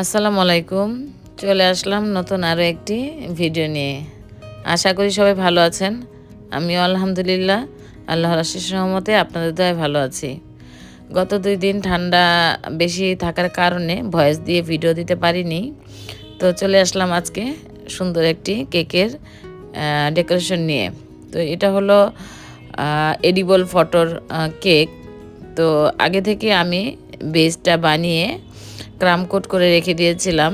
আসসালামু আলাইকুম। চলে আসলাম নতুন আরও একটি ভিডিও নিয়ে। আশা করি সবাই ভালো আছেন। আমিও আলহামদুলিল্লাহ, আল্লাহর আশিস রহমতে আপনাদের দয় ভালো আছি। গত দুই দিন ঠান্ডা বেশি থাকার কারণে ভয়েস দিয়ে ভিডিও দিতে পারিনি। তো চলে আসলাম আজকে সুন্দর একটি কেকের ডেকোরেশন নিয়ে। তো এটা হলো এডিবল ফটোর কেক। তো আগে থেকে আমি বেসটা বানিয়ে ক্রাম কোট করে রেখে দিয়েছিলাম।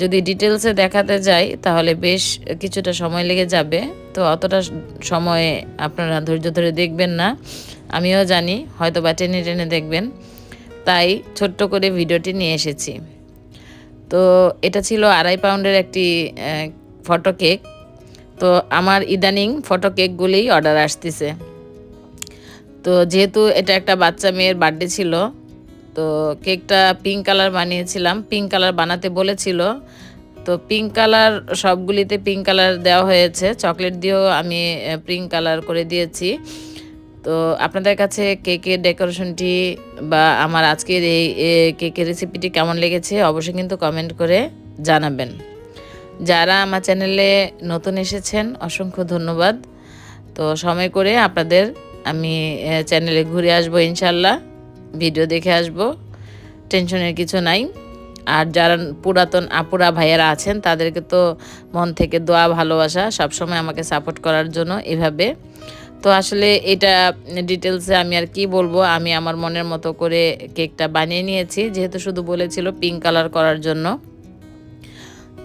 যদি ডিটেলসে দেখাতে যাই, তাহলে বেশ কিছুটা সময় লেগে যাবে। তো অতটা সময় আপনারা ধৈর্য ধরে দেখবেন না। আমিও জানি হয়তো বা টেনে টেনে দেখবেন। তাই ছোট্ট করে ভিডিওটি নিয়ে এসেছি। তো এটা ছিল আড়াই পাউন্ডের একটি ফটো কেক তো আমার ইদানিং ফটো কেকগুলিই অর্ডার আসতেছে। তো যেহেতু এটা একটা বাচ্চা মেয়ের বার্থডে ছিল তো কেকটা পিঙ্ক কালার বানিয়েছিলাম। পিঙ্ক কালার বানাতে বলেছিল। তো পিঙ্ক কালার সবগুলিতে পিঙ্ক কালার দেওয়া হয়েছে। চকলেট দিয়েও আমি পিঙ্ক কালার করে দিয়েছি। তো আপনাদের কাছে কেকের ডেকোরেশনটি বা আমার আজকের এই কেকের রেসিপিটি কেমন লেগেছে অবশ্যই কিন্তু কমেন্ট করে জানাবেন। যারা আমার চ্যানেলে নতুন এসেছেন, অসংখ্য ধন্যবাদ। তো সময় করে আপনাদের আমি চ্যানেলে ঘুরে আসব ইনশাল্লাহ। ভিডিও দেখে আসব। টেনশনের কিছু নাই। আর যারা পুরাতন আপুরা, ভাইয়েরা আছেন, তাদেরকে তো মন থেকে দোয়া, ভালোবাসা, সবসময় আমাকে সাপোর্ট করার জন্য এভাবে। তো আসলে এটা ডিটেলসে আমি আর কি বলব, আমি আমার মনের মতো করে কেকটা বানিয়ে নিয়েছি, যেহেতু শুধু বলেছিল পিঙ্ক কালার করার জন্য।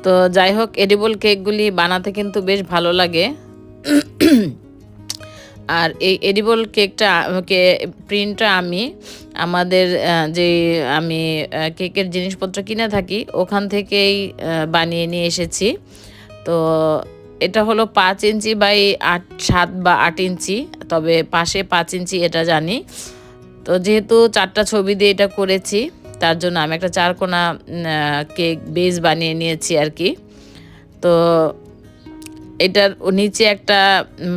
তো যাই হোক এডিবল কেকগুলি বানাতে কিন্তু বেশ ভালো লাগে। আর এই এডিবল কেকটা প্রিন্টটা আমি আমাদের যে আমি কেকের জিনিসপত্র কিনে থাকি, ওখান থেকেই বানিয়ে নিয়ে এসেছি। তো এটা হলো পাঁচ ইঞ্চি বাই আট, সাত বা আট ইঞ্চি, তবে পাশে পাঁচ ইঞ্চি এটা জানি। তো যেহেতু চারটা ছবি দিয়ে এটা করেছি, তার জন্য আমি একটা চারকোনা কেক বেস বানিয়ে নিয়েছি আর কি। তো এটার নিচে একটা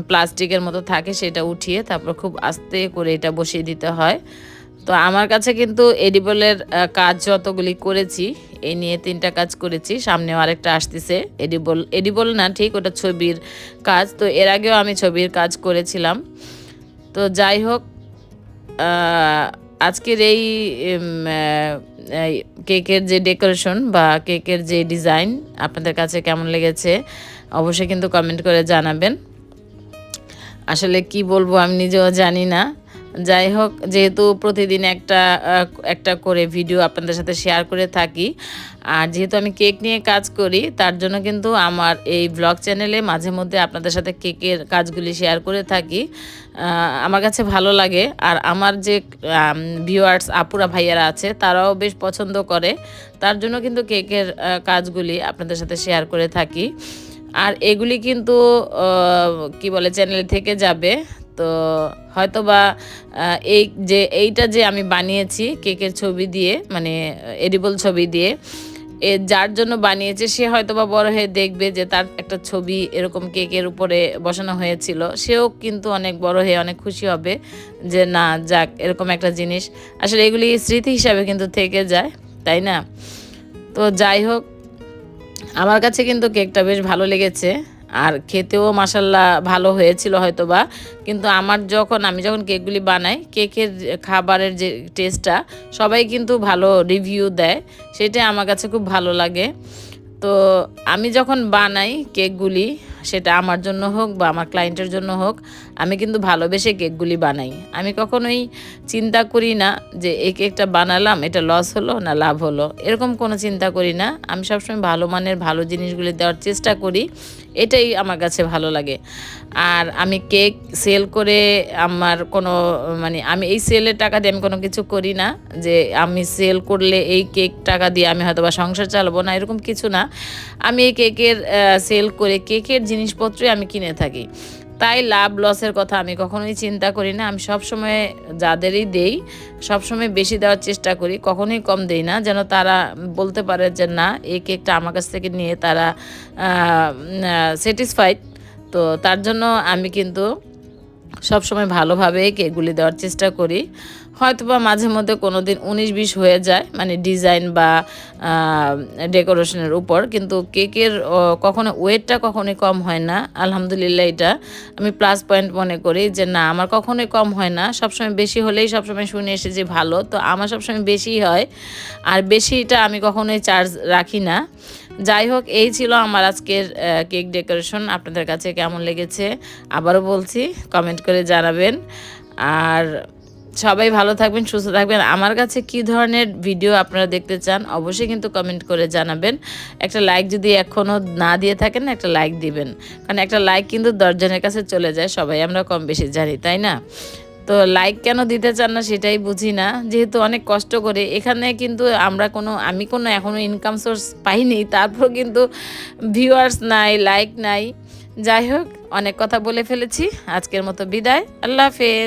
প্লাস্টিকের মতো থাকে সেটা উঠিয়ে তারপর খুব আস্তে করে এটা বসিয়ে দিতে হয়। তো আমার কাছে কিন্তু এডিবলের কাজ যতগুলি করেছি এই নিয়ে তিনটা কাজ করেছি। সামনেও আরেকটা আসতেছে, এডিবল এডিবল না, ঠিক ওটা ছবির কাজ। তো এর আগেও আমি ছবির কাজ করেছিলাম। তো যাই হোক আজকের এই কেকের যে ডেকোরেশন বা কেকের যে ডিজাইন আপনাদের কাছে কেমন লেগেছে, অবশ্যই কিন্তু কমেন্ট করে জানাবেন। আসলে কি বলব আমি নিজেও জানি না। যাই হোক, যেহেতু প্রতিদিন একটা একটা করে ভিডিও আপনাদের সাথে শেয়ার করে থাকি, আর যেহেতু আমি কেক নিয়ে কাজ করি, তার জন্য কিন্তু আমার এই ব্লগ চ্যানেলে মাঝে মধ্যে আপনাদের সাথে কেকের কাজগুলি শেয়ার করে থাকি। আমার কাছে ভালো লাগে, আর আমার যে ভিউয়ার্স আপুরা, ভাইয়ারা আছে, তারাও বেশ পছন্দ করে। তার জন্য কিন্তু কেকের কাজগুলি আপনাদের সাথে শেয়ার করে থাকি। আর এগুলি কিন্তু কি বলে চ্যানেল থেকে যাবে। তো হয়তো বা এই যে, এইটা যে আমি বানিয়েছি কেকের ছবি দিয়ে মানে এডিবল ছবি দিয়ে, এ যার জন্য বানিয়েছে, সে হয়তো বা বড় হয়ে দেখবে যে তার একটা ছবি এরকম কেকের উপরে বসানো হয়েছিল। সেও কিন্তু অনেক বড় হয়ে অনেক খুশি হবে যে, না, যাক, এরকম একটা জিনিস। আসলে এগুলি স্মৃতি হিসাবে কিন্তু থেকে যায়, তাই না? তো যাই হোক, আমার কাছে কিন্তু কেকটা বেশ ভালো লেগেছে। আর খেতেও মাসাল্লাহ ভালো হয়েছিল হয়তো বা কিন্তু আমার যখন, আমি যখন কেকগুলি বানাই, কেকের খাবারের যে টেস্টটা সবাই কিন্তু ভালো রিভিউ দেয়। সেটা আমার কাছে খুব ভালো লাগে। তো আমি যখন বানাই কেকগুলি, সেটা আমার জন্য হোক বা আমার ক্লায়েন্টের জন্য হোক, আমি কিন্তু ভালোবেসে কেকগুলি বানাই। আমি কখনোই চিন্তা করি না যে এই কেকটা বানালাম, এটা লস হলো না লাভ হলো। এরকম কোনো চিন্তা করি না। আমি সবসময় ভালো মানের ভালো জিনিসগুলি দেওয়ার চেষ্টা করি। এটাই আমার কাছে ভালো লাগে। আর আমি কেক সেল করে আমার কোনো মানে আমি এই সেলের টাকা দিয়ে আমি কোনো কিছু করি না, যে আমি সেল করলে এই কেক টাকা দিয়ে আমি হয়তো বা সংসার চালাবো না, এরকম কিছু না। আমি এই কেকের সেল করে কেকের জিনিসপত্রই আমি কিনে থাকি। তাই লাভ লসের কথা আমি কখনোই চিন্তা করি না। আমি সবসময় যাদেরই দেই সব সময় বেশি দেওয়ার চেষ্টা করি, কখনোই কম দেই না। যেন তারা বলতে পারে যে, না, এই কেকটা আমার কাছ থেকে নিয়ে তারা স্যাটিসফাইড তো তার জন্য আমি কিন্তু সব সময় ভালোভাবে কেকগুলি দেওয়ার চেষ্টা করি। হয়তো বা মাঝে মধ্যে কোনো দিন উনিশ বিশ হয়ে যায় মানে ডিজাইন বা ডেকোরেশনের উপর। কিন্তু কেকের কখনো ওয়েটটা কখনোই কম হয় না। আলহামদুলিল্লাহ এটা আমি প্লাস পয়েন্ট মনে করি যে, না, আমার কখনোই কম হয় না। সবসময় বেশি হলেই সবসময় শুনে এসে যে ভালো, তো আমার সবসময় বেশি হয়। আর বেশিটা আমি কখনোই চার্জ রাখি না। যাই হোক, এই ছিল আমার আজকের কেক ডেকোরেশন। আপনাদের কাছে কেমন লেগেছে আবারও বলছি, কমেন্ট করে জানাবেন। আর সবাই ভালো থাকবেন, সুস্থ থাকবেন। আমার কাছে কি ধরনের ভিডিও আপনারা দেখতে চান, অবশ্যই কিন্তু কমেন্ট করে জানাবেন। একটা লাইক যদি এখনও না দিয়ে থাকেন, একটা লাইক দিবেন। কারণ একটা লাইক কিন্তু দশজনের কাছে চলে যায়, সবাই আমরা কম বেশি জানি, তাই না? তো লাইক কেন দিতে চান না সেটাই বুঝি না। যেহেতু অনেক কষ্ট করে, এখানে কিন্তু আমরা কোনো, আমি কোনো এখনও ইনকাম সোর্স পাইনি, তারপর কিন্তু ভিউয়ার্স নাই লাইক নাই। যাই হোক, অনেক কথা বলে ফেলেছি। আজকের মতো বিদায়। আল্লাহ হাফেজ।